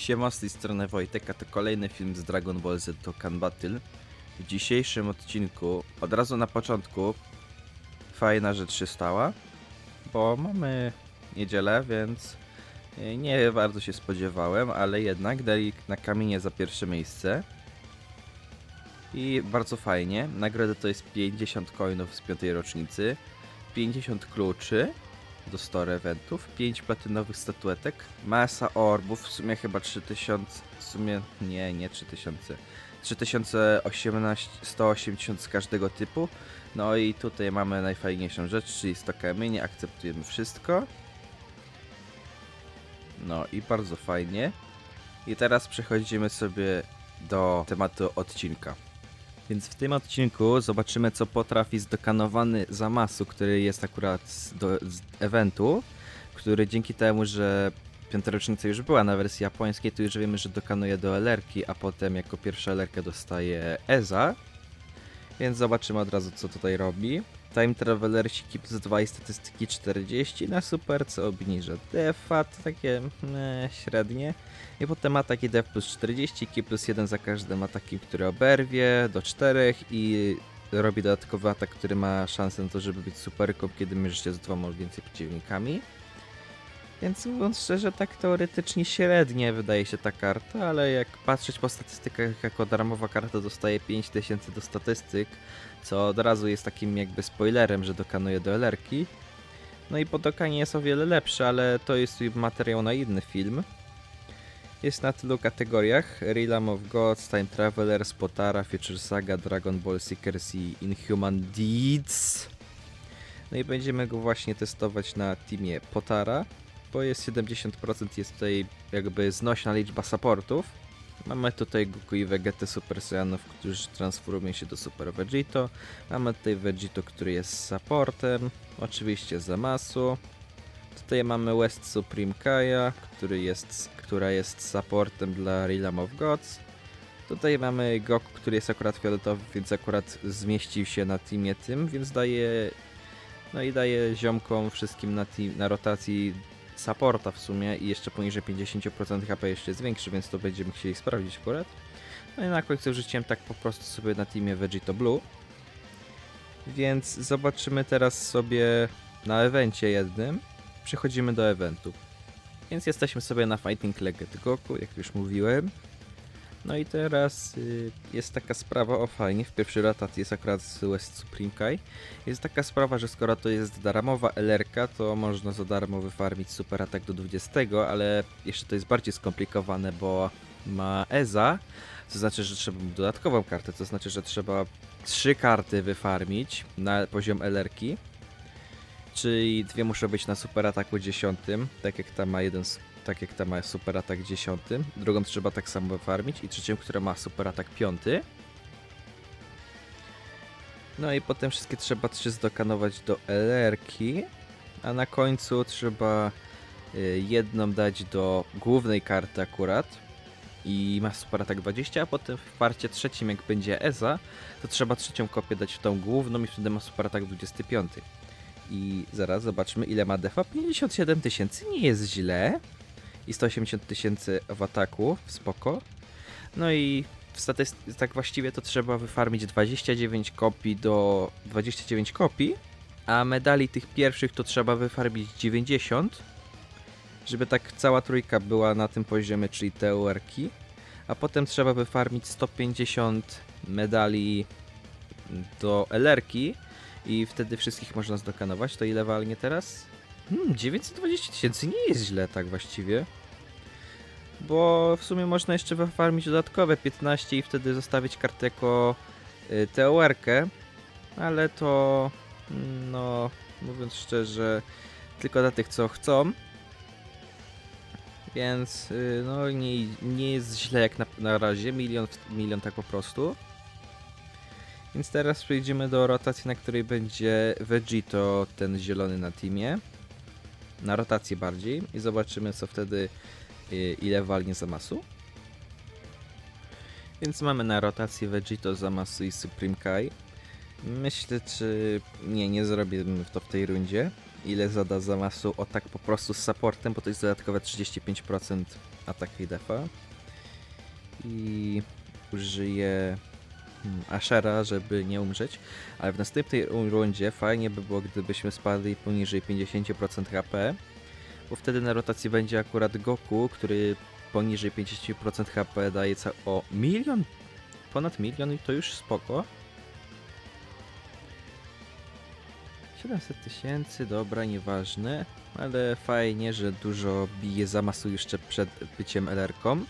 Siema, z tej strony Wojtek, a to kolejny film z Dragon Ball Z Dokkan Battle. W dzisiejszym odcinku, od razu na początku, fajna rzecz się stała, bo mamy niedzielę, więc e, nie bardzo się spodziewałem, ale jednak dali na kamienie za pierwsze miejsce. I bardzo fajnie, nagroda to jest 50 coinów z piątej rocznicy, 50 kluczy, do store eventów, 5 platynowych statuetek, masa orbów, w sumie chyba 3000, w sumie nie, nie 3000, 3018, 180 z każdego typu. No i tutaj mamy najfajniejszą rzecz, czyli 100 kamieni, akceptujemy wszystko. No i bardzo fajnie. I teraz przechodzimy sobie do tematu odcinka. Więc w tym odcinku zobaczymy, co potrafi zdokanowany Zamasu, który jest akurat z, do, z eventu, który dzięki temu, że piąta rocznica już była na wersji japońskiej, to już wiemy, że dokanuje do LR-ki, a potem jako pierwsza LR dostaje Eza. Więc zobaczymy od razu, co tutaj robi. Time Travelersi plus 2 i statystyki 40 na super, co obniża defa, to takie meh, średnie. I potem ataki def plus 40, ki plus 1 za każdym atakiem, który oberwie, do 4 i robi dodatkowy atak, który ma szansę na to, żeby być superką, kiedy mierzysz się z dwoma lub więcej przeciwnikami. Więc mówiąc szczerze, tak teoretycznie średnie wydaje się ta karta, ale jak patrzeć po statystykach, jako darmowa karta dostaje 5000 do statystyk, co od razu jest takim jakby spoilerem, że dokanuje do LR-ki. No i podokanie jest o wiele lepsze, ale to jest materiał na inny film. Jest na tylu kategoriach: Realm of Gods, Time Travelers, Potara, Future Saga, Dragon Ball Seekers i Inhuman Deeds. No i będziemy go właśnie testować na teamie Potara, bo jest 70% jest tutaj jakby znośna liczba supportów. Mamy tutaj Goku i Vegetę Super Saiyanów, którzy transformują się do Super Vegito. Mamy tutaj Vegito, który jest supportem. Oczywiście Zamasu. Tutaj mamy West Supreme Kaja, który jest, która jest supportem dla Realm of Gods. Tutaj mamy Goku, który jest akurat fioletowy, więc akurat zmieścił się na teamie tym, więc daje no i daje ziomkom wszystkim na, team, na rotacji supporta w sumie i jeszcze poniżej 50% HP jeszcze jest większy, więc to będziemy chcieli sprawdzić akurat. No i na końcu wrzuciłem tak po prostu sobie na teamie Vegito Blue. Więc zobaczymy teraz sobie na evencie jednym. Przechodzimy do eventu. Więc jesteśmy sobie na Fighting Legend Goku, jak już mówiłem. No i teraz y, jest taka sprawa, o fajnie, w pierwszej rotacji jest akurat West Supreme Kai. Jest taka sprawa, że skoro to jest darmowa LR, to można za darmo wyfarmić super atak do 20, ale jeszcze to jest bardziej skomplikowane, bo ma EZA, to znaczy, że trzeba dodatkową kartę, to znaczy, że trzeba trzy karty wyfarmić na poziom LR-ki. Czyli dwie muszą być na super ataku 10, tak jak ta ma jeden, tak jak ta ma super atak 10. Drugą trzeba tak samo wyfarmić i trzecią, która ma super atak 5. No i potem wszystkie trzeba trzy zdokanować do LR-ki, a na końcu trzeba y, jedną dać do głównej karty akurat i ma super atak 20, a potem w parcie trzecim jak będzie EZA, to trzeba trzecią kopię dać w tą główną i wtedy ma super atak 25. I zaraz zobaczmy ile ma defa. 57 tysięcy, nie jest źle. I 180 tysięcy w ataku, spoko. No i w statystyce, tak właściwie to trzeba wyfarmić 29 kopii do 29 kopii, a medali tych pierwszych to trzeba wyfarmić 90, żeby tak cała trójka była na tym poziomie, czyli teorki. A potem trzeba wyfarmić 150 medali do LR-ki i wtedy wszystkich można zdokanować. To ile walnie teraz? Hmm, 920 tysięcy nie jest źle tak właściwie. Bo w sumie można jeszcze wyfarmić dodatkowe 15 i wtedy zostawić kartę jako y, teoerkę. Ale to, no, mówiąc szczerze, tylko dla tych, co chcą. Więc, y, no, nie, nie jest źle jak na, na razie. Milion, milion tak po prostu. Więc teraz przejdziemy do rotacji, na której będzie Vegito, ten zielony na teamie. Na rotację bardziej. I zobaczymy, co wtedy, y, ile walnie Zamasu. Więc mamy na rotacji Vegito, Zamasu i Supreme Kai. Myślę, czy... Nie, nie zrobimy to w tej rundzie. ile zada zamasu o tak po prostu z supportem, bo to jest dodatkowe 35% ataku i defa. I użyję Ashera, żeby nie umrzeć, ale w następnej ru- rundzie fajnie by było, gdybyśmy spadli poniżej 50% HP, bo wtedy na rotacji będzie akurat Goku, który poniżej 50% HP daje o milion, ponad milion i to już spoko. 700 tysięcy, dobra, nieważne, ale fajnie, że dużo bije zamasu jeszcze przed byciem LR-ką.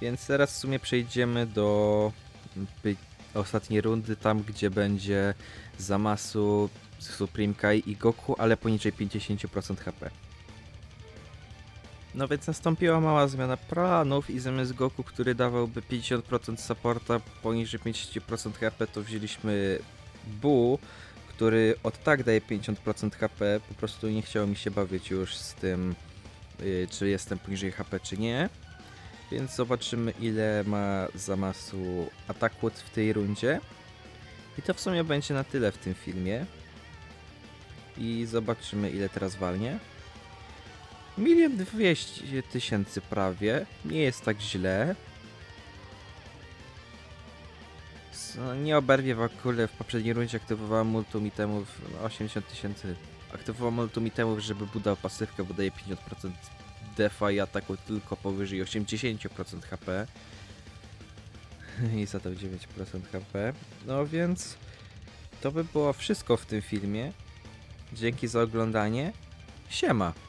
Więc teraz w sumie przejdziemy do ostatniej rundy, tam gdzie będzie zamasu Supreme Kai i Goku, ale poniżej 50% HP. No więc nastąpiła mała zmiana planów i zamiast Goku, który dawałby 50% supporta poniżej 50% HP, to wzięliśmy Bu, który od tak daje 50% HP. Po prostu nie chciało mi się bawić już z tym, yy, czy jestem poniżej HP, czy nie. Więc zobaczymy, ile ma zamasu ataku w tej rundzie. I to w sumie będzie na tyle w tym filmie. I zobaczymy, ile teraz walnie. Milion dwieście tysięcy prawie. Nie jest tak źle. Nie oberwie w ogóle w poprzedniej rundzie aktywowałem multum itemów no 80 tysięcy. Aktywowałem multum itemów, żeby budał pasywkę, bo daje 50% defa i ataku tylko powyżej 80% HP. I zadał 9% HP. No więc to by było wszystko w tym filmie. Dzięki za oglądanie. Siema!